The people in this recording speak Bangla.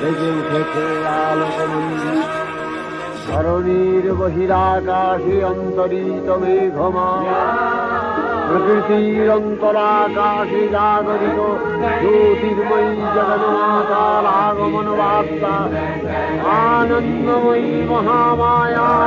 জেগে উঠেছে আলোকময়ী ধরণীর বহিরাকাশে অন্তরিত মেঘমা প্রকৃতির অন্তরাকাশে জাগরিত জ্যোতির্ময়ী জগন্মাতার আগমন বার্তা আনন্দময়ী মহামায়ার